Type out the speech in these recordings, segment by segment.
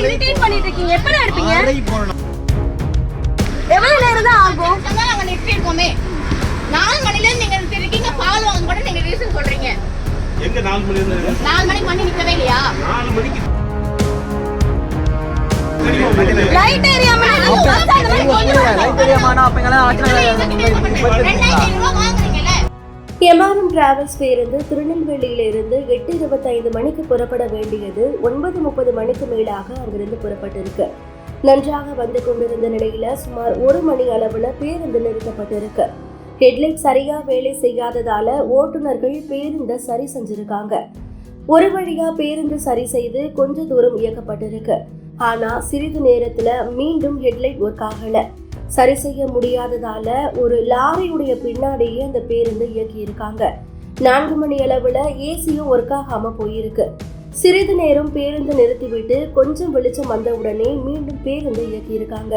Irritate பண்ணிட்டு இருக்கீங்க எப்ப எடுப்பீங்க? எவ்வளவு நேரம் தான் ஆகும்? நாங்க நிறுத்தி இருக்கோமே. நாலு மணில இருந்து நீங்க இருக்கீங்க பால் வாங்க கூட நீங்க ரீசன் சொல்றீங்க. எங்க நாலு மணி இருந்து நாலு மணிக்கு வண்டி நிக்கவே இல்லையா? நாலு மணிக்கு. லைட் எரியாம லைட் வாங்குறீங்கல்ல எம்ஆர்எம் டிராவல்ஸ் பேருந்து திருநெல்வேலியிலிருந்து எட்டு இருபத்தைந்து மணிக்கு புறப்பட வேண்டியது ஒன்பது முப்பது மணிக்கு மேலாக அங்கிருந்து புறப்பட்டிருக்கு. நன்றாக வந்து கொண்டிருந்த நிலையில சுமார் ஒரு மணி அளவுல பேருந்து நிறுத்தப்பட்டிருக்கு. ஹெட்லைட் சரியா வேலை செய்யாததால ஓட்டுநர்கள் பேருந்தை சரி செஞ்சிருக்காங்க. ஒரு வழியா பேருந்து சரி செய்து கொஞ்ச தூரம் இயக்கப்பட்டிருக்கு. ஆனா சிறிது நேரத்துல மீண்டும் ஹெட்லைட் ஒர்க் ஆகலை. சரி செய்ய முடியாததால ஒரு லாரியுடைய பின்னாடியே அந்த பேருந்து இயக்கியிருக்காங்க. நான்கு மணி அளவுல ஏசியும் ஒர்க் ஆகாம போயிருக்கு. சிறிது நேரம் பேருந்து நிறுத்திவிட்டு கொஞ்சம் வெளிச்சம் வந்த உடனே மீண்டும் பேருந்து இயக்கியிருக்காங்க.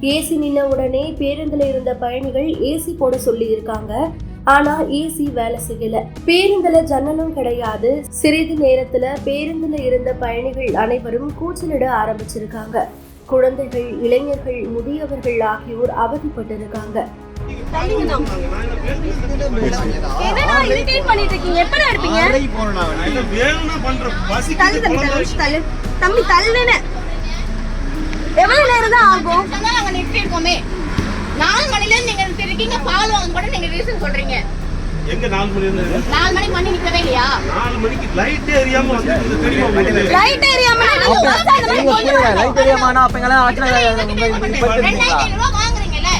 ஏசி நின்ன உடனே பேருந்துல இருந்த பயணிகள் ஏசி போட சொல்லி இருக்காங்க ஆனா ஏசி வேலை செய்யல. பேருந்துல ஜன்னலும் கிடையாது. சிறிது நேரத்துல பேருந்துல இருந்த பயணிகள் அனைவரும் கூச்சலிட ஆரம்பிச்சிருக்காங்க. குழந்தைகள் இளைஞர்கள் முதியவர்கள் ஆகியோர் அவதிப்பட்டிருக்காங்க. தம்பி தள்ளு தள்ளு தம்பி தள்ளுன எவ்வளவு நேரம் தான் ஆகும்? அதான் நாங்க நிறுத்தி இருக்கோமே நாலு மணில இருந்து நீங்க இருக்கீங்க பால் வாங்க கூட நீங்க ரீசன் சொல்றீங்க. எங்க நாலு மணி இருந்து? நாலு மணிக்கு வண்டி நிக்கவே இல்லையா? நாலு மணிக்கு லைட்டே எரியாம வந்து தெரியுமா லைட் எரியாம லைட் தெரியாமாண்ணா அப்ப ஐநூறு ரூபா வாங்குறீங்கல்ல?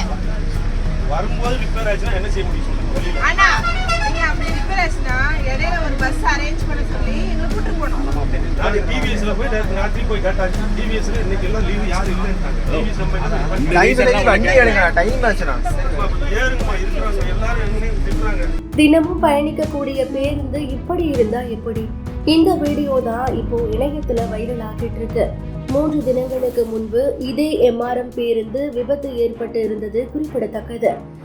வரும்போது ரிப்பேர் ஆச்சுன்னா என்ன செய்ய முடியும் அண்ணா நீங்க அப்படி ரிப்பேர் ஆச்சுன்னா இடையில ஒரு பஸ் அரேஞ்ச் பண்ண சொல்லி எங்களை கூட்டு போனோம் நான் டிவிஎஸ்ல போய் நேத்து ராத்திரி போய் கேட்டாச்சு டிவிஎஸ்ல இன்னைக்கு எல்லாம் லீவு யாரும் இல்லைன்றாங்க டிவிஎஸ் நம்ம டைம் வண்டி எடுங்க டைம் ஆச்சுண்ணா. ஏறுங்கம்மா இருக்கிறாங்க எல்லாரும் எங்கேயும் தினமும் பயணிக்கக்கூடிய பேருந்து இப்படி இருந்தா எப்படி? இந்த வீடியோ தான் இப்போ இணையத்துல வைரல் ஆகிட்டு இருக்கு. மூன்று தினங்களுக்கு முன்பு இதே எம்ஆர்எம் பேருந்து விபத்து ஏற்பட்டு இருந்தது குறிப்பிடத்தக்கது.